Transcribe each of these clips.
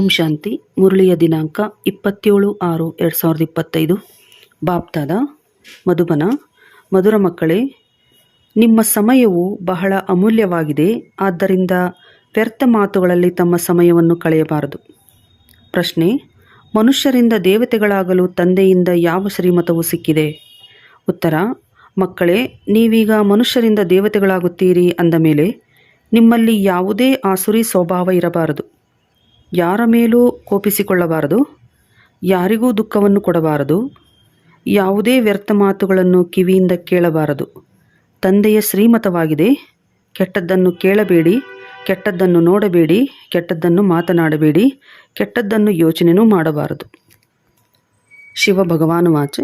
ಓಂ ಶಾಂತಿ, ಮುರಳಿಯ ದಿನಾಂಕ ಇಪ್ಪತ್ತೇಳು ಆರು ಎರಡು ಸಾವಿರದ ಇಪ್ಪತ್ತೈದು. ಬಾಪ್ತಾದ, ಮಧುಬನ, ಮಧುರ ಮಕ್ಕಳೇ, ನಿಮ್ಮ ಸಮಯವು ಬಹಳ ಅಮೂಲ್ಯವಾಗಿದೆ, ಆದ್ದರಿಂದ ವ್ಯರ್ಥ ಮಾತುಗಳಲ್ಲಿ ತಮ್ಮ ಸಮಯವನ್ನು ಕಳೆಯಬಾರದು. ಪ್ರಶ್ನೆ, ಮನುಷ್ಯರಿಂದ ದೇವತೆಗಳಾಗಲು ತಂದೆಯಿಂದ ಯಾವ ಶ್ರೀಮತವು ಸಿಕ್ಕಿದೆ? ಉತ್ತರ, ಮಕ್ಕಳೇ, ನೀವೀಗ ಮನುಷ್ಯರಿಂದ ದೇವತೆಗಳಾಗುತ್ತೀರಿ ಅಂದ ಮೇಲೆ, ನಿಮ್ಮಲ್ಲಿ ಯಾವುದೇ ಆಸುರಿ ಸ್ವಭಾವ ಇರಬಾರದು. ಯಾರ ಮೇಲೂ ಕೋಪಿಸಿಕೊಳ್ಳಬಾರದು. ಯಾರಿಗೂ ದುಃಖವನ್ನು ಕೊಡಬಾರದು. ಯಾವುದೇ ವ್ಯರ್ಥ ಮಾತುಗಳನ್ನು ಕಿವಿಯಿಂದ ಕೇಳಬಾರದು. ತಂದೆಯ ಶ್ರೀಮತವಾಗಿದೆ. ಕೆಟ್ಟದ್ದನ್ನು ಕೇಳಬೇಡಿ. ಕೆಟ್ಟದ್ದನ್ನು ನೋಡಬೇಡಿ. ಕೆಟ್ಟದ್ದನ್ನು ಮಾತನಾಡಬೇಡಿ. ಕೆಟ್ಟದ್ದನ್ನು ಯೋಚನೆಯೂ ಮಾಡಬಾರದು. ಶಿವ ಭಗವಾನುವಾಚ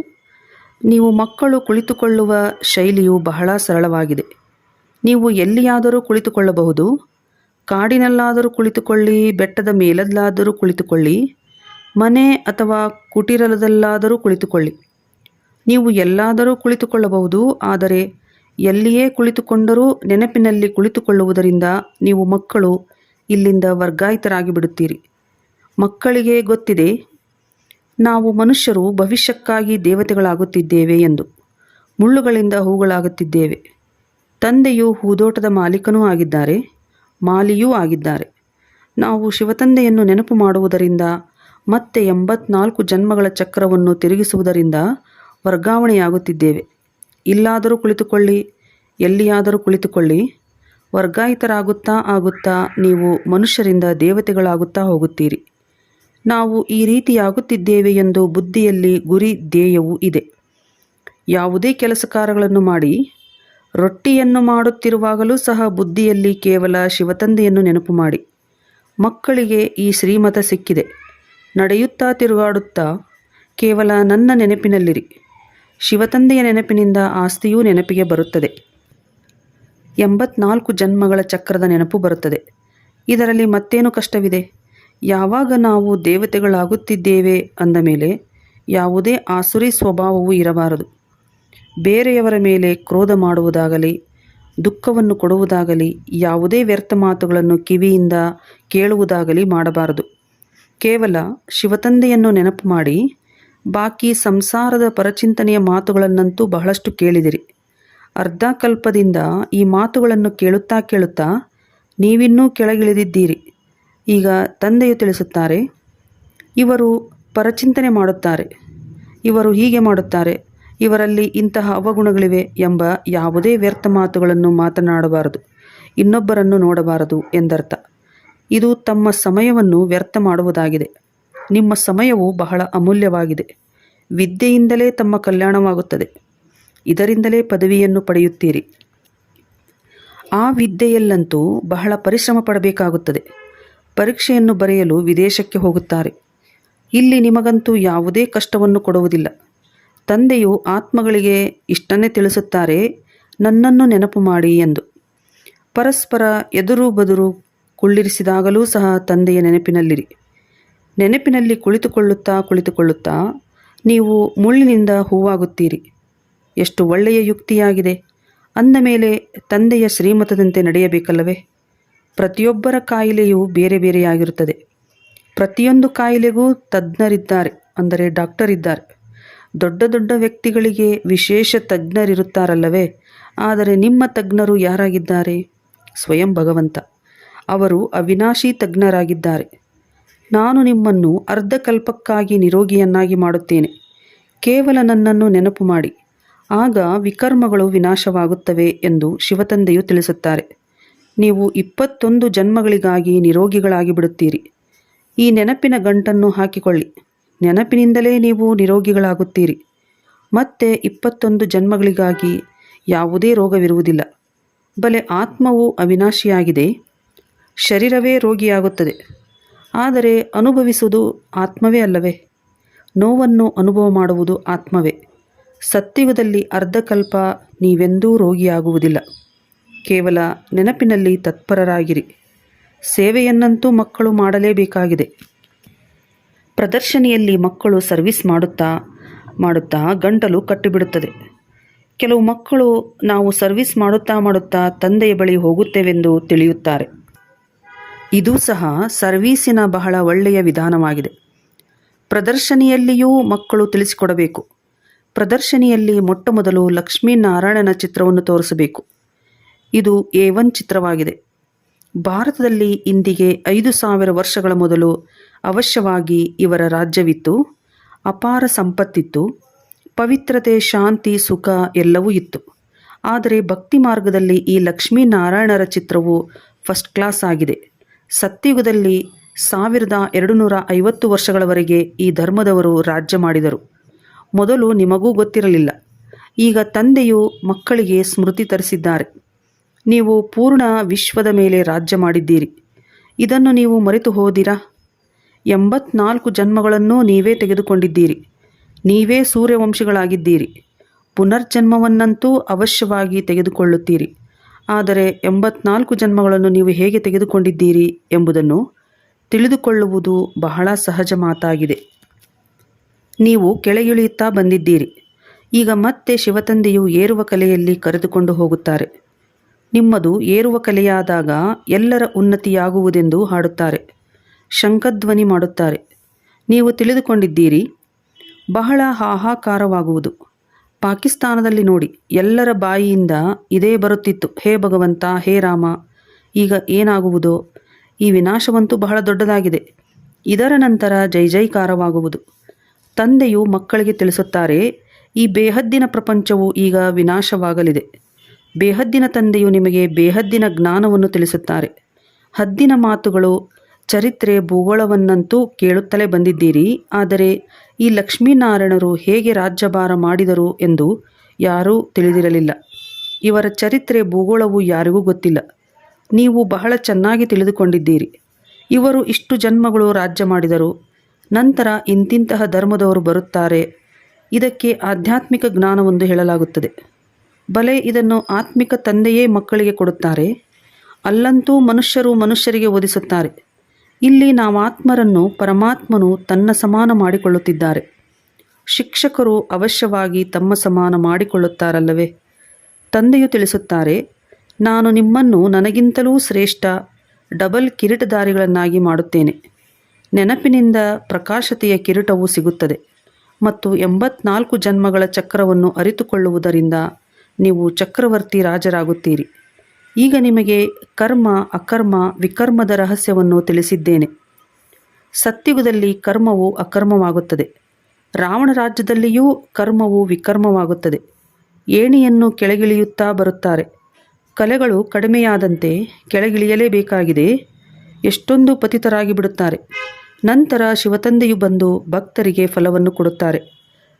ನೀವು ಮಕ್ಕಳು ಕುಳಿತುಕೊಳ್ಳುವ ಶೈಲಿಯು ಬಹಳ ಸರಳವಾಗಿದೆ. ನೀವು ಎಲ್ಲಿಯಾದರೂ ಕುಳಿತುಕೊಳ್ಳಬಹುದು. ಕಾಡಿನಲ್ಲಾದರೂ ಕುಳಿತುಕೊಳ್ಳಿ, ಬೆಟ್ಟದ ಮೇಲದಲ್ಲಾದರೂ ಕುಳಿತುಕೊಳ್ಳಿ, ಮನೆ ಅಥವಾ ಕುಟೀರಲದಲ್ಲಾದರೂ ಕುಳಿತುಕೊಳ್ಳಿ. ನೀವು ಎಲ್ಲಾದರೂ ಕುಳಿತುಕೊಳ್ಳಬಹುದು, ಆದರೆ ಎಲ್ಲಿಯೇ ಕುಳಿತುಕೊಂಡರೂ ನೆನಪಿನಲ್ಲಿ ಕುಳಿತುಕೊಳ್ಳುವುದರಿಂದ ನೀವು ಮಕ್ಕಳು ಇಲ್ಲಿಂದ ವರ್ಗಾಯಿತರಾಗಿ ಬಿಡುತ್ತೀರಿ ಮಕ್ಕಳಿಗೆ ಗೊತ್ತಿದೆ, ನಾವು ಮನುಷ್ಯರು ಭವಿಷ್ಯಕ್ಕಾಗಿ ದೇವತೆಗಳಾಗುತ್ತಿದ್ದೇವೆ ಎಂದು, ಮುಳ್ಳುಗಳಿಂದ ಹೂಗಳಾಗುತ್ತಿದ್ದೇವೆ. ತಂದೆಯು ಹೂದೋಟದ ಮಾಲೀಕನೂ ಆಗಿದ್ದಾರೆ. ಮಾಲಿಯೂ ಆಗಿದ್ದಾರೆ. ನಾವು ಶಿವತಂದೆಯನ್ನು ನೆನಪು ಮಾಡುವುದರಿಂದ, ಮತ್ತೆ ಎಂಬತ್ನಾಲ್ಕು ಜನ್ಮಗಳ ಚಕ್ರವನ್ನು ತಿರುಗಿಸುವುದರಿಂದ ವರ್ಗಾವಣೆಯಾಗುತ್ತಿದ್ದೇವೆ. ಇಲ್ಲಾದರೂ ಕುಳಿತುಕೊಳ್ಳಿ, ಎಲ್ಲಿಯಾದರೂ ಕುಳಿತುಕೊಳ್ಳಿ. ವರ್ಗಾಯಿತರಾಗುತ್ತಾ ಆಗುತ್ತಾ ನೀವು ಮನುಷ್ಯರಿಂದ ದೇವತೆಗಳಾಗುತ್ತಾ ಹೋಗುತ್ತೀರಿ. ನಾವು ಈ ರೀತಿಯಾಗುತ್ತಿದ್ದೇವೆ ಎಂದು ಬುದ್ಧಿಯಲ್ಲಿ ಗುರಿ ಧ್ಯೇಯವೂ ಇದೆ. ಯಾವುದೇ ಕೆಲಸ ಕಾರ್ಯಗಳನ್ನು ಮಾಡಿ ರೊಟ್ಟಿಯನ್ನು ಮಾಡುತ್ತಿರುವಾಗಲೂ ಸಹ ಬುದ್ಧಿಯಲ್ಲಿ ಕೇವಲ ಶಿವತಂದೆಯನ್ನು ನೆನಪು ಮಾಡಿ. ಮಕ್ಕಳಿಗೆ ಈ ಶ್ರೀಮತ ಸಿಕ್ಕಿದೆ. ನಡೆಯುತ್ತಾ ತಿರುಗಾಡುತ್ತಾ ಕೇವಲ ನನ್ನ ನೆನಪಿನಲ್ಲಿರಿ. ಶಿವತಂದೆಯ ನೆನಪಿನಿಂದ ಆಸ್ತಿಯೂ ನೆನಪಿಗೆ ಬರುತ್ತದೆ. ಎಂಬತ್ನಾಲ್ಕು ಜನ್ಮಗಳ ಚಕ್ರದ ನೆನಪು ಬರುತ್ತದೆ. ಇದರಲ್ಲಿ ಮತ್ತೇನು ಕಷ್ಟವಿದೆ? ಯಾವಾಗ ನಾವು ದೇವತೆಗಳಾಗುತ್ತಿದ್ದೇವೆ ಅಂದ ಮೇಲೆ ಯಾವುದೇ ಆಸುರಿ ಸ್ವಭಾವವೂ ಇರಬಾರದು. ಬೇರೆಯವರ ಮೇಲೆ ಕ್ರೋಧ ಮಾಡುವುದಾಗಲಿ, ದುಃಖವನ್ನು ಕೊಡುವುದಾಗಲಿ, ಯಾವುದೇ ವ್ಯರ್ಥ ಮಾತುಗಳನ್ನು ಕಿವಿಯಿಂದ ಕೇಳುವುದಾಗಲಿ ಮಾಡಬಾರದು. ಕೇವಲ ಶಿವತಂದೆಯನ್ನು ನೆನಪು ಮಾಡಿ, ಬಾಕಿ ಸಂಸಾರದ ಪರಚಿಂತನೆಯ ಮಾತುಗಳನ್ನಂತೂ ಬಹಳಷ್ಟು ಕೇಳಿದಿರಿ. ಅರ್ಧಕಲ್ಪದಿಂದ ಈ ಮಾತುಗಳನ್ನು ಕೇಳುತ್ತಾ ಕೇಳುತ್ತಾ ನೀವಿನ್ನೂ ಕೆಳಗಿಳಿದಿದ್ದೀರಿ. ಈಗ ತಂದೆಯು ತಿಳಿಸುತ್ತಾರೆ, ಇವರು ಪರಚಿಂತನೆ ಮಾಡುತ್ತಾರೆ, ಇವರು ಹೀಗೆ ಮಾಡುತ್ತಾರೆ ಇವರಲ್ಲಿ ಇಂತಹ ಅವಗುಣಗಳಿವೆ ಎಂಬ ಯಾವುದೇ ವ್ಯರ್ಥ ಮಾತುಗಳನ್ನು ಮಾತನಾಡಬಾರದು. ಇನ್ನೊಬ್ಬರನ್ನು ನೋಡಬಾರದು ಎಂದರ್ಥ. ಇದು ತಮ್ಮ ಸಮಯವನ್ನು ವ್ಯರ್ಥ ಮಾಡುವುದಾಗಿದೆ. ನಿಮ್ಮ ಸಮಯವು ಬಹಳ ಅಮೂಲ್ಯವಾಗಿದೆ. ವಿದ್ಯೆಯಿಂದಲೇ ತಮ್ಮ ಕಲ್ಯಾಣವಾಗುತ್ತದೆ. ಇದರಿಂದಲೇ ಪದವಿಯನ್ನು ಪಡೆಯುತ್ತೀರಿ. ಆ ವಿದ್ಯೆಯಲ್ಲಂತೂ ಬಹಳ ಪರಿಶ್ರಮ ಪಡಬೇಕಾಗುತ್ತದೆ. ಪರೀಕ್ಷೆಯನ್ನು ಬರೆಯಲು ವಿದೇಶಕ್ಕೆ ಹೋಗುತ್ತಾರೆ. ಇಲ್ಲಿ ನಿಮಗಂತೂ ಯಾವುದೇ ಕಷ್ಟವನ್ನು ಕೊಡುವುದಿಲ್ಲ. ತಂದೆಯು ಆತ್ಮಗಳಿಗೆ ಇಷ್ಟನ್ನೇ ತಿಳಿಸುತ್ತಾರೆ, ನನ್ನನ್ನು ನೆನಪು ಮಾಡಿ ಎಂದು. ಪರಸ್ಪರ ಎದುರು ಬದುರು ಕುಳ್ಳಿರಿಸಿದಾಗಲೂ ಸಹ ತಂದೆಯ ನೆನಪಿನಲ್ಲಿರಿ. ನೆನಪಿನಲ್ಲಿ ಕುಳಿತುಕೊಳ್ಳುತ್ತಾ ಕುಳಿತುಕೊಳ್ಳುತ್ತಾ ನೀವು ಮುಳ್ಳಿನಿಂದ ಹೂವಾಗುತ್ತೀರಿ. ಎಷ್ಟು ಒಳ್ಳೆಯ ಯುಕ್ತಿಯಾಗಿದೆ. ಅಂದ ಮೇಲೆ ತಂದೆಯ ಶ್ರೀಮತದಂತೆ ನಡೆಯಬೇಕಲ್ಲವೇ. ಪ್ರತಿಯೊಬ್ಬರ ಕಾಯಿಲೆಯು ಬೇರೆ ಬೇರೆಯಾಗಿರುತ್ತದೆ. ಪ್ರತಿಯೊಂದು ಕಾಯಿಲೆಗೂ ತಜ್ಞರಿದ್ದಾರೆ, ಅಂದರೆ ಡಾಕ್ಟರ್ ಇದ್ದಾರೆ ದೊಡ್ಡ ದೊಡ್ಡ ವ್ಯಕ್ತಿಗಳಿಗೆ ವಿಶೇಷ ತಜ್ಞರಿರುತ್ತಾರಲ್ಲವೇ? ಆದರೆ ನಿಮ್ಮ ತಜ್ಞರು ಯಾರಾಗಿದ್ದಾರೆ? ಸ್ವಯಂ ಭಗವಂತ. ಅವರು ಅವಿನಾಶಿ ತಜ್ಞರಾಗಿದ್ದಾರೆ. ನಾನು ನಿಮ್ಮನ್ನು ಅರ್ಧಕಲ್ಪಕ್ಕಾಗಿ ನಿರೋಗಿಯನ್ನಾಗಿ ಮಾಡುತ್ತೇನೆ. ಕೇವಲ ನನ್ನನ್ನು ನೆನಪು ಮಾಡಿ. ಆಗ ವಿಕರ್ಮಗಳು ವಿನಾಶವಾಗುತ್ತವೆ ಎಂದು ಶಿವತಂದೆಯು ತಿಳಿಸುತ್ತಾರೆ. ನೀವು ಇಪ್ಪತ್ತೊಂದು ಜನ್ಮಗಳಿಗಾಗಿ ನಿರೋಗಿಗಳಾಗಿ ಬಿಡುತ್ತೀರಿ ಈ ನೆನಪಿನ ಗಂಟನ್ನು ಹಾಕಿಕೊಳ್ಳಿ. ನೆನಪಿನಿಂದಲೇ ನೀವು ನಿರೋಗಿಗಳಾಗುತ್ತೀರಿ. ಮತ್ತೆ ಇಪ್ಪತ್ತೊಂದು ಜನ್ಮಗಳಿಗಾಗಿ ಯಾವುದೇ ರೋಗವಿರುವುದಿಲ್ಲ. ಬಲೆ ಆತ್ಮವು ಅವಿನಾಶಿಯಾಗಿದೆ. ಶರೀರವೇ ರೋಗಿಯಾಗುತ್ತದೆ. ಆದರೆ ಅನುಭವಿಸುವುದು ಆತ್ಮವೇ ಅಲ್ಲವೇ? ನೋವನ್ನು ಅನುಭವ ಮಾಡುವುದು ಆತ್ಮವೇ? ಸತ್ಯುಗದಲ್ಲಿ ಅರ್ಧಕಲ್ಪ ನೀವೆಂದೂ ರೋಗಿಯಾಗುವುದಿಲ್ಲ. ಕೇವಲ ನೆನಪಿನಲ್ಲಿ ತತ್ಪರರಾಗಿರಿ. ಸೇವೆಯನ್ನಂತೂ ಮಕ್ಕಳು ಮಾಡಲೇಬೇಕಾಗಿದೆ. ಪ್ರದರ್ಶನಿಯಲ್ಲಿ ಮಕ್ಕಳು ಸರ್ವಿಸ್ ಮಾಡುತ್ತಾ ಮಾಡುತ್ತಾ ಗಂಟಲು ಕಟ್ಟಿಬಿಡುತ್ತದೆ. ಕೆಲವು ಮಕ್ಕಳು ನಾವು ಸರ್ವಿಸ್ ಮಾಡುತ್ತಾ ಮಾಡುತ್ತಾ ತಂದೆಯ ಬಳಿ ಹೋಗುತ್ತೇವೆಂದು ತಿಳಿಯುತ್ತಾರೆ. ಇದು ಸಹ ಸರ್ವೀಸಿನ ಬಹಳ ಒಳ್ಳೆಯ ವಿಧಾನವಾಗಿದೆ. ಪ್ರದರ್ಶನಿಯಲ್ಲಿಯೂ ಮಕ್ಕಳು ತಿಳಿಸಿಕೊಡಬೇಕು. ಪ್ರದರ್ಶನಿಯಲ್ಲಿ ಮೊಟ್ಟ ಮೊದಲು ಲಕ್ಷ್ಮೀನಾರಾಯಣನ ಚಿತ್ರವನ್ನು ತೋರಿಸಬೇಕು. ಇದು ಎ ಒನ್ ಚಿತ್ರವಾಗಿದೆ. ಭಾರತದಲ್ಲಿ ಇಂದಿಗೆ ಐದು ಸಾವಿರ ವರ್ಷಗಳ ಮೊದಲು ಅವಶ್ಯವಾಗಿ ಇವರ ರಾಜ್ಯವಿತ್ತು, ಅಪಾರ ಸಂಪತ್ತಿತ್ತು, ಪವಿತ್ರತೆ, ಶಾಂತಿ, ಸುಖ ಎಲ್ಲವೂ ಇತ್ತು. ಆದರೆ ಭಕ್ತಿ ಮಾರ್ಗದಲ್ಲಿ ಈ ಲಕ್ಷ್ಮೀನಾರಾಯಣರ ಚಿತ್ರವು ಫಸ್ಟ್ ಕ್ಲಾಸ್ ಆಗಿದೆ. ಸತ್ಯುಗದಲ್ಲಿ ಸಾವಿರದ ಎರಡು ನೂರ ಐವತ್ತು ವರ್ಷಗಳವರೆಗೆ ಈ ಧರ್ಮದವರು ರಾಜ್ಯ ಮಾಡಿದರು. ಮೊದಲು ನಿಮಗೂ ಗೊತ್ತಿರಲಿಲ್ಲ. ಈಗ ತಂದೆಯು ಮಕ್ಕಳಿಗೆ ಸ್ಮೃತಿ ತರಿಸಿದ್ದಾರೆ. ನೀವು ಪೂರ್ಣ ವಿಶ್ವದ ಮೇಲೆ ರಾಜ್ಯ ಮಾಡಿದ್ದೀರಿ. ಇದನ್ನು ನೀವು ಮರೆತು ಹೋದಿರಾ? ಎಂಬತ್ನಾಲ್ಕು ಜನ್ಮಗಳನ್ನು ನೀವೇ ತೆಗೆದುಕೊಂಡಿದ್ದೀರಿ. ನೀವೇ ಸೂರ್ಯವಂಶಿಗಳಾಗಿದ್ದೀರಿ. ಪುನರ್ಜನ್ಮವನ್ನಂತೂ ಅವಶ್ಯವಾಗಿ ತೆಗೆದುಕೊಳ್ಳುತ್ತೀರಿ. ಆದರೆ ಎಂಬತ್ನಾಲ್ಕು ಜನ್ಮಗಳನ್ನು ನೀವು ಹೇಗೆ ತೆಗೆದುಕೊಂಡಿದ್ದೀರಿ ಎಂಬುದನ್ನು ತಿಳಿದುಕೊಳ್ಳುವುದು ಬಹಳ ಸಹಜ ಮಾತಾಗಿದೆ. ನೀವು ಕೆಳಗಿಳಿಯುತ್ತಾ ಬಂದಿದ್ದೀರಿ. ಈಗ ಮತ್ತೆ ಶಿವತಂದೆಯು ಏರುವ ಕಲೆಯಲ್ಲಿ ಕರೆದುಕೊಂಡು ಹೋಗುತ್ತಾರೆ. ನಿಮ್ಮದು ಏರುವ ಕಲೆಯಾದಾಗ ಎಲ್ಲರ ಉನ್ನತಿಯಾಗುವುದೆಂದು ಹಾಡುತ್ತಾರೆ. ಶಂಖಧ್ವನಿ ಮಾಡುತ್ತಾರೆ. ನೀವು ತಿಳಿದುಕೊಂಡಿದ್ದೀರಿ, ಬಹಳ ಹಾಹಾಕಾರವಾಗುವುದು. ಪಾಕಿಸ್ತಾನದಲ್ಲಿ ನೋಡಿ, ಎಲ್ಲರ ಬಾಯಿಯಿಂದ ಇದೇ ಬರುತ್ತಿತ್ತು. ಹೇ ಭಗವಂತ, ಹೇ ರಾಮ, ಈಗ ಏನಾಗುವುದೋ? ಈ ವಿನಾಶವಂತೂ ಬಹಳ ದೊಡ್ಡದಾಗಿದೆ. ಇದರ ನಂತರ ಜೈ ಜೈಕಾರವಾಗುವುದು. ತಂದೆಯು ಮಕ್ಕಳಿಗೆ ತಿಳಿಸುತ್ತಾರೆ, ಈ ಬೇಹದ್ದಿನ ಪ್ರಪಂಚವು ಈಗ ವಿನಾಶವಾಗಲಿದೆ. ಬೇಹದ್ದಿನ ತಂದೆಯು ನಿಮಗೆ ಬೇಹದ್ದಿನ ಜ್ಞಾನವನ್ನು ತಿಳಿಸುತ್ತಾರೆ. ಹದ್ದಿನ ಮಾತುಗಳು ಚರಿತ್ರೆ ಭೂಗೋಳವನ್ನಂತೂ ಕೇಳುತ್ತಲೇ ಬಂದಿದ್ದೀರಿ. ಆದರೆ ಈ ಲಕ್ಷ್ಮೀನಾರಾಯಣರು ಹೇಗೆ ರಾಜ್ಯಭಾರ ಮಾಡಿದರು ಎಂದು ಯಾರೂ ತಿಳಿದಿರಲಿಲ್ಲ. ಇವರ ಚರಿತ್ರೆ ಭೂಗೋಳವು ಯಾರಿಗೂ ಗೊತ್ತಿಲ್ಲ. ನೀವು ಬಹಳ ಚೆನ್ನಾಗಿ ತಿಳಿದುಕೊಂಡಿದ್ದೀರಿ. ಇವರು ಇಷ್ಟು ಜನ್ಮಗಳು ರಾಜ್ಯ ಮಾಡಿದರು. ನಂತರ ಇಂತಿಂತಹ ಧರ್ಮದವರು ಬರುತ್ತಾರೆ. ಇದಕ್ಕೆ ಆಧ್ಯಾತ್ಮಿಕ ಜ್ಞಾನವೊಂದು ಹೇಳಲಾಗುತ್ತದೆ. ಬಲೆ ಇದನ್ನು ಆತ್ಮಿಕ ತಂದೆಯೇ ಮಕ್ಕಳಿಗೆ ಕೊಡುತ್ತಾರೆ. ಅಲ್ಲಂತೂ ಮನುಷ್ಯರು ಮನುಷ್ಯರಿಗೆ ಓದಿಸುತ್ತಾರೆ. ಇಲ್ಲಿ ನಾವು ಆತ್ಮರನ್ನು ಪರಮಾತ್ಮನು ತನ್ನ ಸಮಾನ ಮಾಡಿಕೊಳ್ಳುತ್ತಿದ್ದಾರೆ. ಶಿಕ್ಷಕರು ಅವಶ್ಯವಾಗಿ ತಮ್ಮ ಸಮಾನ ಮಾಡಿಕೊಳ್ಳುತ್ತಾರಲ್ಲವೇ? ತಂದೆಯು ತಿಳಿಸುತ್ತಾರೆ, ನಾನು ನಿಮ್ಮನ್ನು ನನಗಿಂತಲೂ ಶ್ರೇಷ್ಠ ಡಬಲ್ ಕಿರೀಟಧಾರಿಗಳನ್ನಾಗಿ ಮಾಡುತ್ತೇನೆ. ನೆನಪಿನಿಂದ ಪ್ರಕಾಶತೆಯ ಕಿರೀಟವು ಸಿಗುತ್ತದೆ ಮತ್ತು ಎಂಬತ್ನಾಲ್ಕು ಜನ್ಮಗಳ ಚಕ್ರವನ್ನು ಅರಿತುಕೊಳ್ಳುವುದರಿಂದ ನೀವು ಚಕ್ರವರ್ತಿ ರಾಜರಾಗುತ್ತೀರಿ. ಈಗ ನಿಮಗೆ ಕರ್ಮ, ಅಕರ್ಮ, ವಿಕರ್ಮದ ರಹಸ್ಯವನ್ನು ತಿಳಿಸಿದ್ದೇನೆ. ಸತ್ಯುಗದಲ್ಲಿ ಕರ್ಮವು ಅಕರ್ಮವಾಗುತ್ತದೆ. ರಾವಣ ರಾಜ್ಯದಲ್ಲಿಯೂ ಕರ್ಮವು ವಿಕರ್ಮವಾಗುತ್ತದೆ. ಏಣಿಯನ್ನು ಕೆಳಗಿಳಿಯುತ್ತಾ ಬರುತ್ತಾರೆ. ಕಲೆಗಳು ಕಡಿಮೆಯಾದಂತೆ ಕೆಳಗಿಳಿಯಲೇಬೇಕಾಗಿದೆ. ಎಷ್ಟೊಂದು ಪತಿತರಾಗಿ ಬಿಡುತ್ತಾರೆ ನಂತರ ಶಿವತಂದೆಯು ಬಂದು ಭಕ್ತರಿಗೆ ಫಲವನ್ನು ಕೊಡುತ್ತಾರೆ.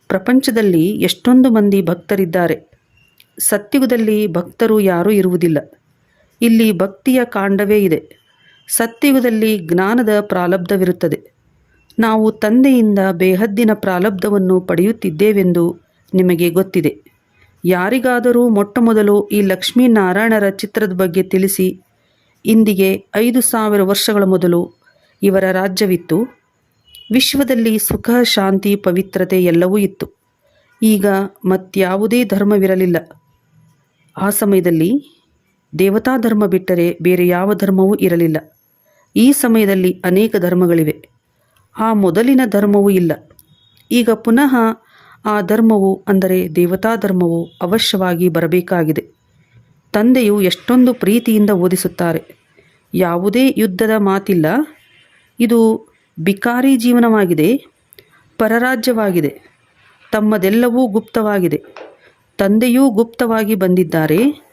ಪ್ರಪಂಚದಲ್ಲಿ ಎಷ್ಟೊಂದು ಮಂದಿ ಭಕ್ತರಿದ್ದಾರೆ. ಸತ್ಯುಗದಲ್ಲಿ ಭಕ್ತರು ಯಾರೂ ಇರುವುದಿಲ್ಲ. ಇಲ್ಲಿ ಭಕ್ತಿಯ ಕಾಂಡವೇ ಇದೆ. ಸತ್ಯುಗದಲ್ಲಿ ಜ್ಞಾನದ ಪ್ರಾಲಬ್ಧವಿರುತ್ತದೆ. ನಾವು ತಂದೆಯಿಂದ ಬೇಹದ್ದಿನ ಪ್ರಾಲಬ್ಧವನ್ನು ಪಡೆಯುತ್ತಿದ್ದೇವೆಂದು ನಿಮಗೆ ಗೊತ್ತಿದೆ. ಯಾರಿಗಾದರೂ ಮೊಟ್ಟಮೊದಲು ಈ ಲಕ್ಷ್ಮೀನಾರಾಯಣರ ಚಿತ್ರದ ಬಗ್ಗೆ ತಿಳಿಸಿ. ಇಂದಿಗೆ ಐದು ಸಾವಿರ ವರ್ಷಗಳ ಮೊದಲು ಇವರ ರಾಜ್ಯವಿತ್ತು. ವಿಶ್ವದಲ್ಲಿ ಸುಖ, ಶಾಂತಿ, ಪವಿತ್ರತೆ ಎಲ್ಲವೂ ಇತ್ತು. ಈಗ ಮತ್ಯಾವುದೇ ಧರ್ಮವಿರಲಿಲ್ಲ. ಆ ಸಮಯದಲ್ಲಿ ದೇವತಾ ಧರ್ಮ ಬಿಟ್ಟರೆ ಬೇರೆ ಯಾವ ಧರ್ಮವೂ ಇರಲಿಲ್ಲ. ಈ ಸಮಯದಲ್ಲಿ ಅನೇಕ ಧರ್ಮಗಳಿವೆ. ಆ ಮೊದಲಿನ ಧರ್ಮವೂ ಇಲ್ಲ. ಈಗ ಪುನಃ ಆ ಧರ್ಮವು ಅಂದರೆ ದೇವತಾ ಧರ್ಮವು ಅವಶ್ಯವಾಗಿ ಬರಬೇಕಾಗಿದೆ. ತಂದೆಯು ಎಷ್ಟೊಂದು ಪ್ರೀತಿಯಿಂದ ಓದಿಸುತ್ತಾರೆ. ಯಾವುದೇ ಯುದ್ಧದ ಮಾತಿಲ್ಲ. ಇದು ಬಿಕಾರಿ ಜೀವನವಾಗಿದೆ. ಪರರಾಜ್ಯವಾಗಿದೆ. ತಮ್ಮದೆಲ್ಲವೂ ಗುಪ್ತವಾಗಿದೆ. ತಂದೆಯೂ ಗುಪ್ತವಾಗಿ ಬಂದಿದ್ದಾರೆ.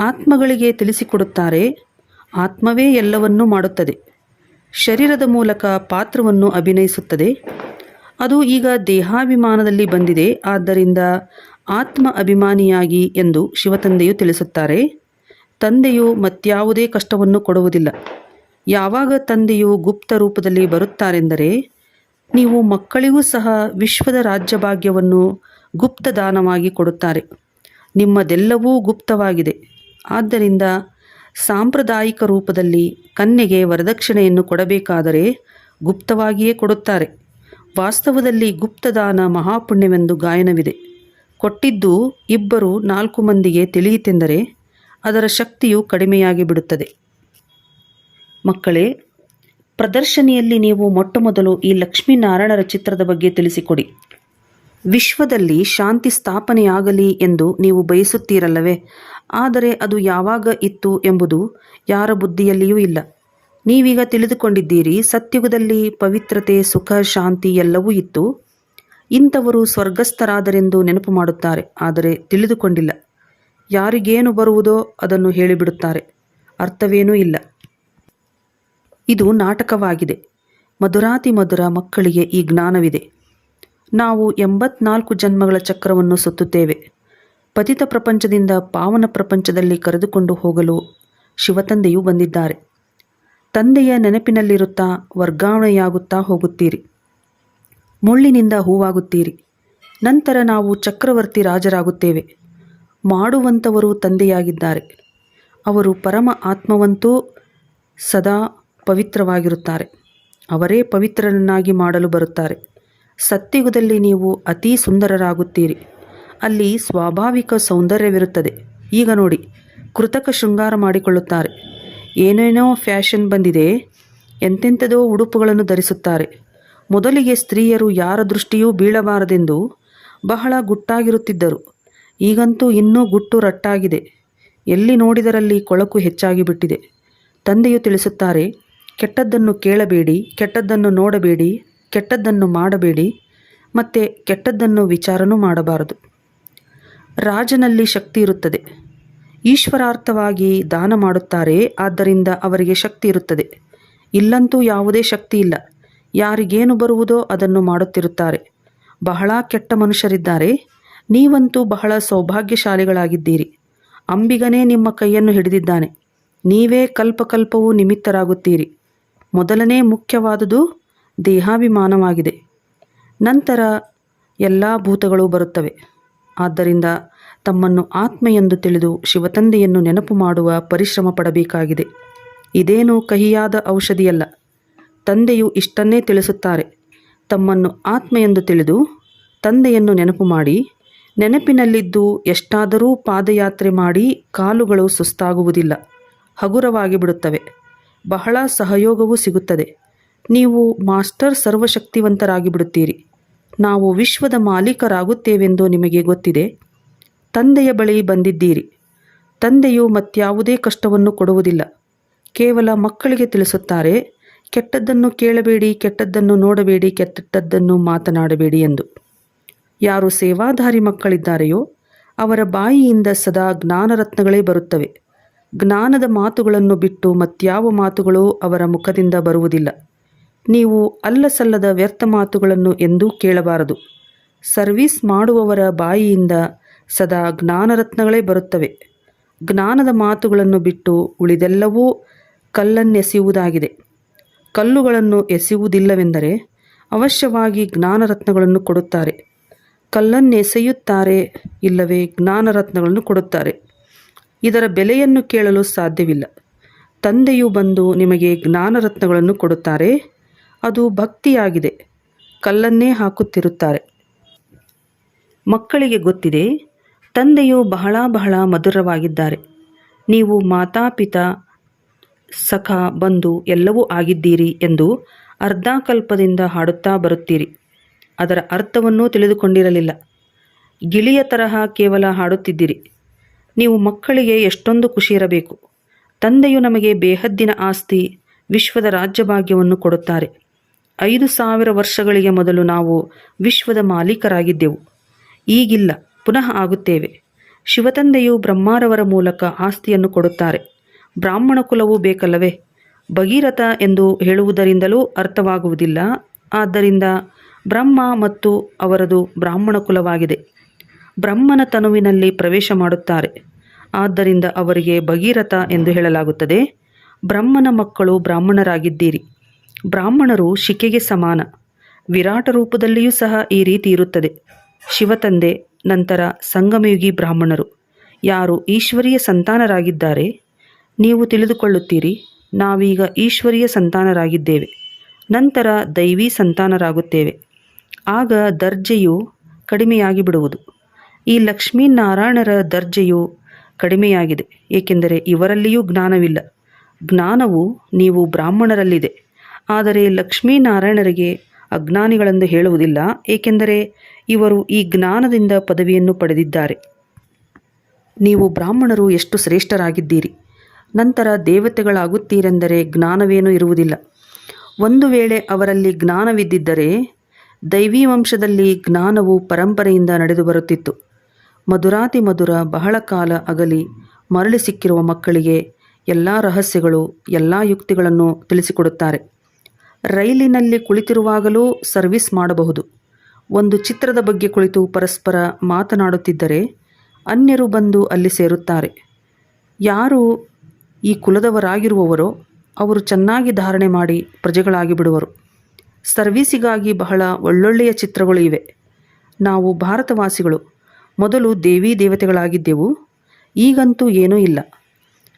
ಆತ್ಮಗಳಿಗೆ ತಿಳಿಸಿಕೊಡುತ್ತಾರೆ, ಆತ್ಮವೇ ಎಲ್ಲವನ್ನೂ ಮಾಡುತ್ತದೆ. ಶರೀರದ ಮೂಲಕ ಪಾತ್ರವನ್ನು ಅಭಿನಯಿಸುತ್ತದೆ. ಅದು ಈಗ ದೇಹಾಭಿಮಾನದಲ್ಲಿ ಬಂದಿದೆ, ಆದ್ದರಿಂದ ಆತ್ಮ ಅಭಿಮಾನಿಯಾಗಿ ಎಂದು ಶಿವತಂದೆಯು ತಿಳಿಸುತ್ತಾರೆ. ತಂದೆಯು ಮತ್ಯಾವುದೇ ಕಷ್ಟವನ್ನು ಕೊಡುವುದಿಲ್ಲ. ಯಾವಾಗ ತಂದೆಯು ಗುಪ್ತ ರೂಪದಲ್ಲಿ ಬರುತ್ತಾರೆಂದರೆ, ನೀವು ಮಕ್ಕಳಿಗೂ ಸಹ ವಿಶ್ವದ ರಾಜ್ಯಭಾಗ್ಯವನ್ನು ಗುಪ್ತದಾನವಾಗಿ ಕೊಡುತ್ತಾರೆ. ನಿಮ್ಮದೆಲ್ಲವೂ ಗುಪ್ತವಾಗಿದೆ. ಆದ್ದರಿಂದ ಸಾಂಪ್ರದಾಯಿಕ ರೂಪದಲ್ಲಿ ಕನ್ಯೆಗೆ ವರದಕ್ಷಿಣೆಯನ್ನು ಕೊಡಬೇಕಾದರೆ ಗುಪ್ತವಾಗಿಯೇ ಕೊಡುತ್ತಾರೆ. ವಾಸ್ತವದಲ್ಲಿ ಗುಪ್ತದಾನ ಮಹಾಪುಣ್ಯವೆಂದು ಗಾಯನವಿದೆ. ಕೊಟ್ಟಿದ್ದು ಇಬ್ಬರು ನಾಲ್ಕು ಮಂದಿಗೆ ತಿಳಿಯಿತೆಂದರೆ ಅದರ ಶಕ್ತಿಯು ಕಡಿಮೆಯಾಗಿ ಬಿಡುತ್ತದೆ. ಮಕ್ಕಳೇ, ಪ್ರದರ್ಶನಿಯಲ್ಲಿ ನೀವು ಮೊಟ್ಟಮೊದಲು ಈ ಲಕ್ಷ್ಮೀನಾರಾಯಣರ ಚಿತ್ರದ ಬಗ್ಗೆ ತಿಳಿಸಿಕೊಡಿ. ವಿಶ್ವದಲ್ಲಿ ಶಾಂತಿ ಸ್ಥಾಪನೆಯಾಗಲಿ ಎಂದು ನೀವು ಬಯಸುತ್ತೀರಲ್ಲವೇ? ಆದರೆ ಅದು ಯಾವಾಗ ಇತ್ತು ಎಂಬುದು ಯಾರ ಬುದ್ಧಿಯಲ್ಲಿಯೂ ಇಲ್ಲ. ನೀವೀಗ ತಿಳಿದುಕೊಂಡಿದ್ದೀರಿ, ಸತ್ಯುಗದಲ್ಲಿ ಪವಿತ್ರತೆ, ಸುಖ, ಶಾಂತಿ ಎಲ್ಲವೂ ಇತ್ತು. ಇಂಥವರು ಸ್ವರ್ಗಸ್ಥರಾದರೆಂದು ನೆನಪು ಮಾಡುತ್ತಾರೆ, ಆದರೆ ತಿಳಿದುಕೊಂಡಿಲ್ಲ. ಯಾರಿಗೇನು ಬರುವುದೋ ಅದನ್ನು ಹೇಳಿಬಿಡುತ್ತಾರೆ, ಅರ್ಥವೇನೂ ಇಲ್ಲ. ಇದು ನಾಟಕವಾಗಿದೆ. ಮಧುರಾತಿ ಮಧುರ ಮಕ್ಕಳಿಗೆ ಈ ಜ್ಞಾನವಿದೆ. ನಾವು ಎಂಬತ್ನಾಲ್ಕು ಜನ್ಮಗಳ ಚಕ್ರವನ್ನು ಸುತ್ತುತ್ತೇವೆ. ಪತಿತ ಪ್ರಪಂಚದಿಂದ ಪಾವನ ಪ್ರಪಂಚದಲ್ಲಿ ಕರೆದುಕೊಂಡು ಹೋಗಲು ಶಿವತಂದೆಯು ಬಂದಿದ್ದಾರೆ. ತಂದೆಯ ನೆನಪಿನಲ್ಲಿರುತ್ತಾ ವರ್ಗಾವಣೆಯಾಗುತ್ತಾ ಹೋಗುತ್ತೀರಿ. ಮುಳ್ಳಿನಿಂದ ಹೂವಾಗುತ್ತೀರಿ. ನಂತರ ನಾವು ಚಕ್ರವರ್ತಿ ರಾಜರಾಗುತ್ತೇವೆ. ಮಾಡುವಂಥವರು ತಂದೆಯಾಗಿದ್ದಾರೆ. ಅವರು ಪರಮ ಆತ್ಮವಂತೂ ಸದಾ ಪವಿತ್ರವಾಗಿರುತ್ತಾರೆ. ಅವರೇ ಪವಿತ್ರರನ್ನಾಗಿ ಮಾಡಲು ಬರುತ್ತಾರೆ. ಸತ್ಯುಗದಲ್ಲಿ ನೀವು ಅತೀ ಸುಂದರರಾಗುತ್ತೀರಿ. ಅಲ್ಲಿ ಸ್ವಾಭಾವಿಕ ಸೌಂದರ್ಯವಿರುತ್ತದೆ. ಈಗ ನೋಡಿ, ಕೃತಕ ಶೃಂಗಾರ ಮಾಡಿಕೊಳ್ಳುತ್ತಾರೆ. ಏನೇನೋ ಫ್ಯಾಷನ್ ಬಂದಿದೆ ಎಂತೆಂಥದೋ ಉಡುಪುಗಳನ್ನು ಧರಿಸುತ್ತಾರೆ. ಮೊದಲಿಗೆ ಸ್ತ್ರೀಯರು ಯಾರ ದೃಷ್ಟಿಯೂ ಬೀಳಬಾರದೆಂದು ಬಹಳ ಗುಟ್ಟಾಗಿರುತ್ತಿದ್ದರು. ಈಗಂತೂ ಇನ್ನೂ ಗುಟ್ಟು ರಟ್ಟಾಗಿದೆ. ಎಲ್ಲಿ ನೋಡಿದರಲ್ಲಿ ಕೊಳಕು ಹೆಚ್ಚಾಗಿ ಬಿಟ್ಟಿದೆ ತಂದೆಯು ತಿಳಿಸುತ್ತಾರೆ, ಕೆಟ್ಟದ್ದನ್ನು ಕೇಳಬೇಡಿ, ಕೆಟ್ಟದ್ದನ್ನು ನೋಡಬೇಡಿ ಕೆಟ್ಟದ್ದನ್ನು ಮಾಡಬೇಡಿ, ಮತ್ತು ಕೆಟ್ಟದ್ದನ್ನು ವಿಚಾರನೂ ಮಾಡಬಾರದು. ರಾಜನಲ್ಲಿ ಶಕ್ತಿ ಇರುತ್ತದೆ. ಈಶ್ವರಾರ್ಥವಾಗಿ ದಾನ ಮಾಡುತ್ತಾರೆ, ಆದ್ದರಿಂದ ಅವರಿಗೆ ಶಕ್ತಿ ಇರುತ್ತದೆ. ಇಲ್ಲಂತೂ ಯಾವುದೇ ಶಕ್ತಿ ಇಲ್ಲ. ಯಾರಿಗೇನು ಬರುವುದೋ ಅದನ್ನು ಮಾಡುತ್ತಿರುತ್ತಾರೆ. ಬಹಳ ಕೆಟ್ಟ ಮನುಷ್ಯರಿದ್ದಾರೆ. ನೀವಂತೂ ಬಹಳ ಸೌಭಾಗ್ಯಶಾಲಿಗಳಾಗಿದ್ದೀರಿ. ಅಂಬಿಗನೇ ನಿಮ್ಮ ಕೈಯನ್ನು ಹಿಡಿದಿದ್ದಾನೆ. ನೀವೇ ಕಲ್ಪಕಲ್ಪವೂ ನಿಮಿತ್ತರಾಗುತ್ತೀರಿ. ಮೊದಲನೇ ಮುಖ್ಯವಾದುದು ದೇಹಾಭಿಮಾನವಾಗಿದೆ. ನಂತರ ಎಲ್ಲ ಭೂತಗಳು ಬರುತ್ತವೆ. ಆದ್ದರಿಂದ ತಮ್ಮನ್ನು ಆತ್ಮ ಎಂದು ತಿಳಿದು ಶಿವತಂದೆಯನ್ನು ನೆನಪು ಮಾಡುವ ಪರಿಶ್ರಮ ಪಡಬೇಕಾಗಿದೆ. ಇದೇನು ಕಹಿಯಾದ ಔಷಧಿಯಲ್ಲ. ತಂದೆಯು ಇಷ್ಟನ್ನೇ ತಿಳಿಸುತ್ತಾರೆ. ತಮ್ಮನ್ನು ಆತ್ಮ ಎಂದು ತಿಳಿದು ತಂದೆಯನ್ನು ನೆನಪು ಮಾಡಿ, ನೆನಪಿನಲ್ಲಿದ್ದು ಎಷ್ಟಾದರೂ ಪಾದಯಾತ್ರೆ ಮಾಡಿ ಕಾಲುಗಳು ಸುಸ್ತಾಗುವುದಿಲ್ಲ. ಹಗುರವಾಗಿ ಬಿಡುತ್ತವೆ. ಬಹಳ ಸಹಯೋಗವೂ ಸಿಗುತ್ತದೆ. ನೀವು ಮಾಸ್ಟರ್ ಸರ್ವಶಕ್ತಿವಂತರಾಗಿ ಬಿಡುತ್ತೀರಿ ನಾವು ವಿಶ್ವದ ಮಾಲೀಕರಾಗುತ್ತೇವೆಂದು ನಿಮಗೆ ಗೊತ್ತಿದೆ. ತಂದೆಯ ಬಳಿ ಬಂದಿದ್ದೀರಿ. ತಂದೆಯು ಮತ್ಯಾವುದೇ ಕಷ್ಟವನ್ನು ಕೊಡುವುದಿಲ್ಲ. ಕೇವಲ ಮಕ್ಕಳಿಗೆ ತಿಳಿಸುತ್ತಾರೆ, ಕೆಟ್ಟದ್ದನ್ನು ಕೇಳಬೇಡಿ, ಕೆಟ್ಟದ್ದನ್ನು ನೋಡಬೇಡಿ, ಕೆಟ್ಟದ್ದನ್ನು ಮಾತನಾಡಬೇಡಿ ಎಂದು. ಯಾರು ಸೇವಾಧಾರಿ ಮಕ್ಕಳಿದ್ದಾರೆಯೋ, ಅವರ ಬಾಯಿಯಿಂದ ಸದಾ ಜ್ಞಾನರತ್ನಗಳೇ ಬರುತ್ತವೆ. ಜ್ಞಾನದ ಮಾತುಗಳನ್ನು ಬಿಟ್ಟು ಮತ್ಯಾವ ಮಾತುಗಳು ಅವರ ಮುಖದಿಂದ ಬರುವುದಿಲ್ಲ. ನೀವು ಅಲ್ಲಸಲ್ಲದ ವ್ಯರ್ಥ ಮಾತುಗಳನ್ನು ಎಂದೂ ಕೇಳಬಾರದು. ಸರ್ವೀಸ್ ಮಾಡುವವರ ಬಾಯಿಯಿಂದ ಸದಾ ಜ್ಞಾನರತ್ನಗಳೇ ಬರುತ್ತವೆ. ಜ್ಞಾನದ ಮಾತುಗಳನ್ನು ಬಿಟ್ಟು ಉಳಿದೆಲ್ಲವೂ ಕಲ್ಲನ್ನೆಸೆಯುವುದಾಗಿದೆ. ಕಲ್ಲುಗಳನ್ನು ಎಸೆಯುವುದಿಲ್ಲವೆಂದರೆ ಅವಶ್ಯವಾಗಿ ಜ್ಞಾನರತ್ನಗಳನ್ನು ಕೊಡುತ್ತಾರೆ. ಕಲ್ಲನ್ನೆಸೆಯುತ್ತಾರೆ ಇಲ್ಲವೇ ಜ್ಞಾನರತ್ನಗಳನ್ನು ಕೊಡುತ್ತಾರೆ. ಇದರ ಬೆಲೆಯನ್ನು ಕೇಳಲು ಸಾಧ್ಯವಿಲ್ಲ. ತಂದೆಯು ಬಂದು ನಿಮಗೆ ಜ್ಞಾನರತ್ನಗಳನ್ನು ಕೊಡುತ್ತಾರೆ. ಅದು ಭಕ್ತಿಯಾಗಿದೆ. ಕಲ್ಲನ್ನೇ ಹಾಕುತ್ತಿರುತ್ತಾರೆ. ಮಕ್ಕಳಿಗೆ ಗೊತ್ತಿದೆ, ತಂದೆಯು ಬಹಳ ಬಹಳ ಮಧುರವಾಗಿದ್ದಾರೆ. ನೀವು ಮಾತಾಪಿತಾ ಸಖ ಬಂಧು ಎಲ್ಲವೂ ಆಗಿದ್ದೀರಿ ಎಂದು ಅರ್ಧಾಕಲ್ಪದಿಂದ ಹಾಡುತ್ತಾ ಬರುತ್ತೀರಿ. ಅದರ ಅರ್ಥವನ್ನೂ ತಿಳಿದುಕೊಂಡಿರಲಿಲ್ಲ. ಗಿಳಿಯ ತರಹ ಕೇವಲ ಹಾಡುತ್ತಿದ್ದೀರಿ. ನೀವು ಮಕ್ಕಳಿಗೆ ಎಷ್ಟೊಂದು ಖುಷಿ ಇರಬೇಕು ತಂದೆಯು ನಮಗೆ ಬೇಹದ್ದಿನ ಆಸ್ತಿ, ವಿಶ್ವದ ರಾಜ್ಯಭಾಗ್ಯವನ್ನು ಕೊಡುತ್ತಾರೆ. ಐದು ಸಾವಿರ ವರ್ಷಗಳಿಗೆ ಮೊದಲು ನಾವು ವಿಶ್ವದ ಮಾಲೀಕರಾಗಿದ್ದೆವು. ಈಗಿಲ್ಲ, ಪುನಃ ಆಗುತ್ತೇವೆ. ಶಿವತಂದೆಯು ಬ್ರಹ್ಮಾರವರ ಮೂಲಕ ಆಸ್ತಿಯನ್ನು ಕೊಡುತ್ತಾರೆ. ಬ್ರಾಹ್ಮಣ ಕುಲವೂ ಬೇಕಲ್ಲವೇ? ಭಗೀರಥ ಎಂದು ಹೇಳುವುದರಿಂದಲೂ ಅರ್ಥವಾಗುವುದಿಲ್ಲ. ಆದ್ದರಿಂದ ಬ್ರಹ್ಮ ಮತ್ತು ಅವರದು ಬ್ರಾಹ್ಮಣ ಕುಲವಾಗಿದೆ. ಬ್ರಹ್ಮನ ತನುವಿನಲ್ಲಿ ಪ್ರವೇಶ ಮಾಡುತ್ತಾರೆ. ಆದ್ದರಿಂದ ಅವರಿಗೆ ಭಗೀರಥ ಎಂದು ಹೇಳಲಾಗುತ್ತದೆ. ಬ್ರಹ್ಮನ ಮಕ್ಕಳು ಬ್ರಾಹ್ಮಣರಾಗಿದ್ದೀರಿ. ಬ್ರಾಹ್ಮಣರು ಶಿಕೆಗೆ ಸಮಾನ. ವಿರಾಟ ರೂಪದಲ್ಲಿಯೂ ಸಹ ಈ ರೀತಿ ಇರುತ್ತದೆ. ಶಿವತಂದೆ ನಂತರ ಸಂಗಮಯುಗಿ ಬ್ರಾಹ್ಮಣರು. ಯಾರು ಈಶ್ವರಿಯ ಸಂತಾನರಾಗಿದ್ದಾರೆ, ನೀವು ತಿಳಿದುಕೊಳ್ಳುತ್ತೀರಿ, ನಾವೀಗ ಈಶ್ವರಿಯ ಸಂತಾನರಾಗಿದ್ದೇವೆ. ನಂತರ ದೈವಿ ಸಂತಾನರಾಗುತ್ತೇವೆ. ಆಗ ದರ್ಜೆಯು ಕಡಿಮೆಯಾಗಿ ಬಿಡುವುದು ಈ ಲಕ್ಷ್ಮೀನಾರಾಯಣರ ದರ್ಜೆಯು ಕಡಿಮೆಯಾಗಿದೆ, ಏಕೆಂದರೆ ಇವರಲ್ಲಿಯೂ ಜ್ಞಾನವಿಲ್ಲ. ಜ್ಞಾನವು ನೀವು ಬ್ರಾಹ್ಮಣರಲ್ಲಿದೆ. ಆದರೆ ಲಕ್ಷ್ಮೀನಾರಾಯಣರಿಗೆ ಅಜ್ಞಾನಿಗಳೆಂದು ಹೇಳುವುದಿಲ್ಲ, ಏಕೆಂದರೆ ಇವರು ಈ ಜ್ಞಾನದಿಂದ ಪದವಿಯನ್ನು ಪಡೆದಿದ್ದಾರೆ. ನೀವು ಬ್ರಾಹ್ಮಣರು ಎಷ್ಟು ಶ್ರೇಷ್ಠರಾಗಿದ್ದೀರಿ? ನಂತರ ದೇವತೆಗಳಾಗುತ್ತೀರೆಂದರೆ ಜ್ಞಾನವೇನೂ ಇರುವುದಿಲ್ಲ. ಒಂದು ವೇಳೆ ಅವರಲ್ಲಿ ಜ್ಞಾನವಿದ್ದಿದ್ದರೆ ದೈವಿ ವಂಶದಲ್ಲಿ ಜ್ಞಾನವು ಪರಂಪರೆಯಿಂದ ನಡೆದು ಬರುತ್ತಿತ್ತು. ಮಧುರಾತಿ ಮಧುರ ಬಹಳ ಕಾಲ ಅಗಲಿ ಮರಳಿ ಸಿಕ್ಕಿರುವ ಮಕ್ಕಳಿಗೆ ಎಲ್ಲ ರಹಸ್ಯಗಳು, ಎಲ್ಲ ಯುಕ್ತಿಗಳನ್ನು ತಿಳಿಸಿಕೊಡುತ್ತಾರೆ. ರೈಲಿನಲ್ಲಿ ಕುಳಿತಿರುವಾಗಲೂ ಸರ್ವಿಸ್ ಮಾಡಬಹುದು. ಒಂದು ಚಿತ್ರದ ಬಗ್ಗೆ ಕುಳಿತು ಪರಸ್ಪರ ಮಾತನಾಡುತ್ತಿದ್ದರೆ ಅನ್ಯರು ಬಂದು ಅಲ್ಲಿ ಸೇರುತ್ತಾರೆ. ಯಾರು ಈ ಕುಲದವರಾಗಿರುವವರೋ ಅವರು ಚೆನ್ನಾಗಿ ಧಾರಣೆ ಮಾಡಿ ಪ್ರಜೆಗಳಾಗಿ ಬಿಡುವರು. ಸರ್ವೀಸಿಗಾಗಿ ಬಹಳ ಒಳ್ಳೊಳ್ಳೆಯ ಚಿತ್ರಗಳು ಇವೆ. ನಾವು ಭಾರತವಾಸಿಗಳು, ಮೊದಲು ದೇವಿ ದೇವತೆಗಳಾಗಿದ್ದೆವು, ಈಗಂತೂ ಏನೂ ಇಲ್ಲ.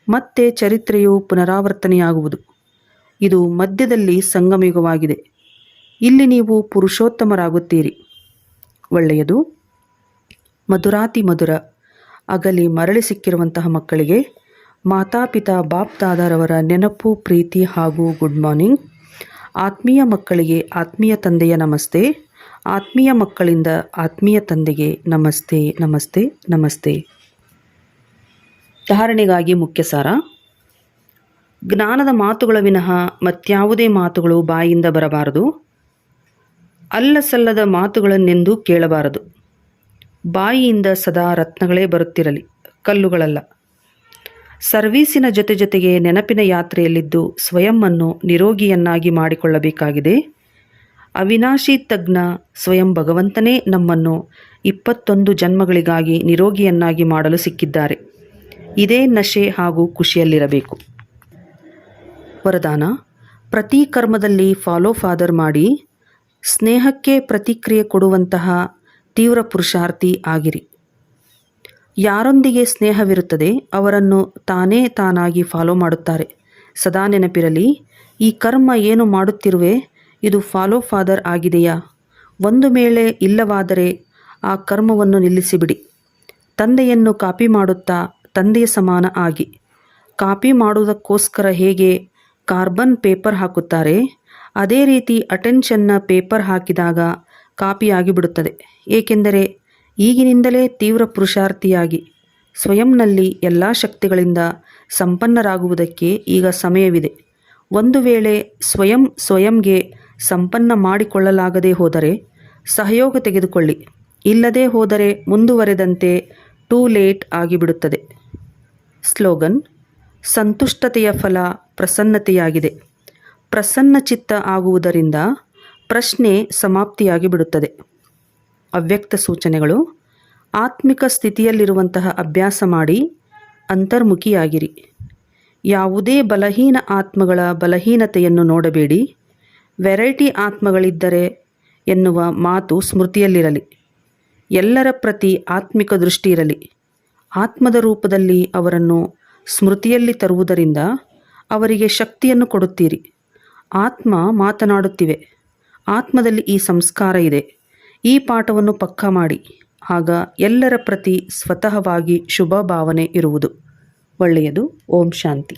ಮತ್ತೆ ಚರಿತ್ರೆಯು ಪುನರಾವರ್ತನೆಯಾಗುವುದು. ಇದು ಮಧ್ಯದಲ್ಲಿ ಸಂಗಮಯುಗವಾಗಿದೆ ಇಲ್ಲಿ ನೀವು ಪುರುಷೋತ್ತಮರಾಗುತ್ತೀರಿ. ಒಳ್ಳೆಯದು. ಮಧುರಾತಿ ಮಧುರ. ಅಗಲಿ ಮರಳಿ ಸಿಕ್ಕಿರುವಂತಹ ಮಕ್ಕಳಿಗೆ ಮಾತಾಪಿತಾ ಬಾಪ್ ದಾದಾರವರ ನೆನಪು, ಪ್ರೀತಿ ಹಾಗೂ ಗುಡ್ ಮಾರ್ನಿಂಗ್. ಆತ್ಮೀಯ ಮಕ್ಕಳಿಗೆ ಆತ್ಮೀಯ ತಂದೆಯ ನಮಸ್ತೆ. ಆತ್ಮೀಯ ಮಕ್ಕಳಿಂದ ಆತ್ಮೀಯ ತಂದೆಗೆ ನಮಸ್ತೆ ನಮಸ್ತೆ ನಮಸ್ತೆ. ಧಾರಣೆಗಾಗಿ ಮುಖ್ಯ ಸಾರ ಜ್ಞಾನದ ಮಾತುಗಳ ವಿನಃ ಮತ್ಯಾವುದೇ ಮಾತುಗಳು ಬಾಯಿಂದ ಬರಬಾರದು. ಅಲ್ಲಸಲ್ಲದ ಮಾತುಗಳನ್ನೆಂದೂ ಕೇಳಬಾರದು. ಬಾಯಿಯಿಂದ ಸದಾ ರತ್ನಗಳೇ ಬರುತ್ತಿರಲಿ, ಕಲ್ಲುಗಳಲ್ಲ. ಸರ್ವೀಸಿನ ಜೊತೆ ಜೊತೆಗೆ ನೆನಪಿನ ಯಾತ್ರೆಯಲ್ಲಿದ್ದು ಸ್ವಯಂವನ್ನು ನಿರೋಗಿಯನ್ನಾಗಿ ಮಾಡಿಕೊಳ್ಳಬೇಕಾಗಿದೆ. ಅವಿನಾಶಿ ತಜ್ಞ ಸ್ವಯಂ ಭಗವಂತನೇ ನಮ್ಮನ್ನು ಇಪ್ಪತ್ತೊಂದು ಜನ್ಮಗಳಿಗಾಗಿ ನಿರೋಗಿಯನ್ನಾಗಿ ಮಾಡಲು ಸಿಕ್ಕಿದ್ದಾರೆ. ಇದೇ ನಶೆ ಹಾಗೂ ಖುಷಿಯಲ್ಲಿರಬೇಕು. ವರದಾನ, ಪ್ರತಿ ಕರ್ಮದಲ್ಲಿ ಫಾಲೋ ಫಾದರ್ ಮಾಡಿ, ಸ್ನೇಹಕ್ಕೆ ಪ್ರತಿಕ್ರಿಯೆ ಕೊಡುವಂತಹ ತೀವ್ರ ಪುರುಷಾರ್ಥಿ ಆಗಿರಿ. ಯಾರೊಂದಿಗೆ ಸ್ನೇಹವಿರುತ್ತದೆ ಅವರನ್ನು ತಾನೇ ತಾನಾಗಿ ಫಾಲೋ ಮಾಡುತ್ತಾರೆ. ಸದಾ ನೆನಪಿರಲಿ, ಈ ಕರ್ಮ ಏನು ಮಾಡುತ್ತಿರುವೆ, ಇದು ಫಾಲೋ ಫಾದರ್ ಆಗಿದೆಯಾ? ಒಂದು ವೇಳೆ ಇಲ್ಲವಾದರೆ ಆ ಕರ್ಮವನ್ನು ನಿಲ್ಲಿಸಿಬಿಡಿ. ತಂದೆಯನ್ನು ಕಾಪಿ ಮಾಡುತ್ತಾ ತಂದೆಯ ಸಮಾನ ಆಗಿ. ಕಾಪಿ ಮಾಡುವುದಕ್ಕೋಸ್ಕರ ಹೇಗೆ ಕಾರ್ಬನ್ ಪೇಪರ್ ಹಾಕುತ್ತಾರೆ. ಅದೇ ರೀತಿ ಅಟೆನ್ಷನ್ನ ಪೇಪರ್ ಹಾಕಿದಾಗ ಕಾಪಿಯಾಗಿ ಬಿಡುತ್ತದೆ ಏಕೆಂದರೆ ಈಗಿನಿಂದಲೇ ತೀವ್ರ ಪುರುಷಾರ್ಥಿಯಾಗಿ, ಸ್ವಯಂನಲ್ಲಿ ಎಲ್ಲ ಶಕ್ತಿಗಳಿಂದ ಸಂಪನ್ನರಾಗುವುದಕ್ಕೆ ಈಗ ಸಮಯವಿದೆ. ಒಂದು ವೇಳೆ ಸ್ವಯಂ ಸ್ವಯಂಗೆ ಸಂಪನ್ನ ಮಾಡಿಕೊಳ್ಳಲಾಗದೇ ಹೋದರೆ ಸಹಯೋಗ ತೆಗೆದುಕೊಳ್ಳಿ. ಇಲ್ಲದೇ ಹೋದರೆ ಮುಂದುವರೆದಂತೆ ಟೂ ಲೇಟ್ ಆಗಿಬಿಡುತ್ತದೆ. ಸ್ಲೋಗನ್ ಸಂತುಷ್ಟತೆಯ ಫಲ ಪ್ರಸನ್ನತೆಯಾಗಿದೆ. ಪ್ರಸನ್ನ ಚಿತ್ತ ಆಗುವುದರಿಂದ ಪ್ರಶ್ನೆ ಸಮಾಪ್ತಿಯಾಗಿ ಬಿಡುತ್ತದೆ ಅವ್ಯಕ್ತ ಸೂಚನೆಗಳು, ಆತ್ಮಿಕ ಸ್ಥಿತಿಯಲ್ಲಿರುವಂತಹ ಅಭ್ಯಾಸ ಮಾಡಿ ಅಂತರ್ಮುಖಿಯಾಗಿರಿ. ಯಾವುದೇ ಬಲಹೀನ ಆತ್ಮಗಳ ಬಲಹೀನತೆಯನ್ನು ನೋಡಬೇಡಿ. ವೆರೈಟಿ ಆತ್ಮಗಳಿದ್ದರೆ ಎನ್ನುವ ಮಾತು ಸ್ಮೃತಿಯಲ್ಲಿರಲಿ. ಎಲ್ಲರ ಪ್ರತಿ ಆತ್ಮಿಕ ದೃಷ್ಟಿ ಇರಲಿ. ಆತ್ಮದ ರೂಪದಲ್ಲಿ ಅವರನ್ನು ಸ್ಮೃತಿಯಲ್ಲಿ ತರುವುದರಿಂದ ಅವರಿಗೆ ಶಕ್ತಿಯನ್ನು ಕೊಡುತ್ತೀರಿ. ಆತ್ಮ ಮಾತನಾಡುತ್ತಿವೆ. ಆತ್ಮದಲ್ಲಿ ಈ ಸಂಸ್ಕಾರ ಇದೆ. ಈ ಪಾಠವನ್ನು ಪಕ್ಕಾ ಮಾಡಿ. ಆಗ ಎಲ್ಲರ ಪ್ರತಿ ಸ್ವತಃವಾಗಿ ಶುಭ ಭಾವನೆ ಇರುವುದು. ಒಳ್ಳೆಯದು. ಓಂ ಶಾಂತಿ.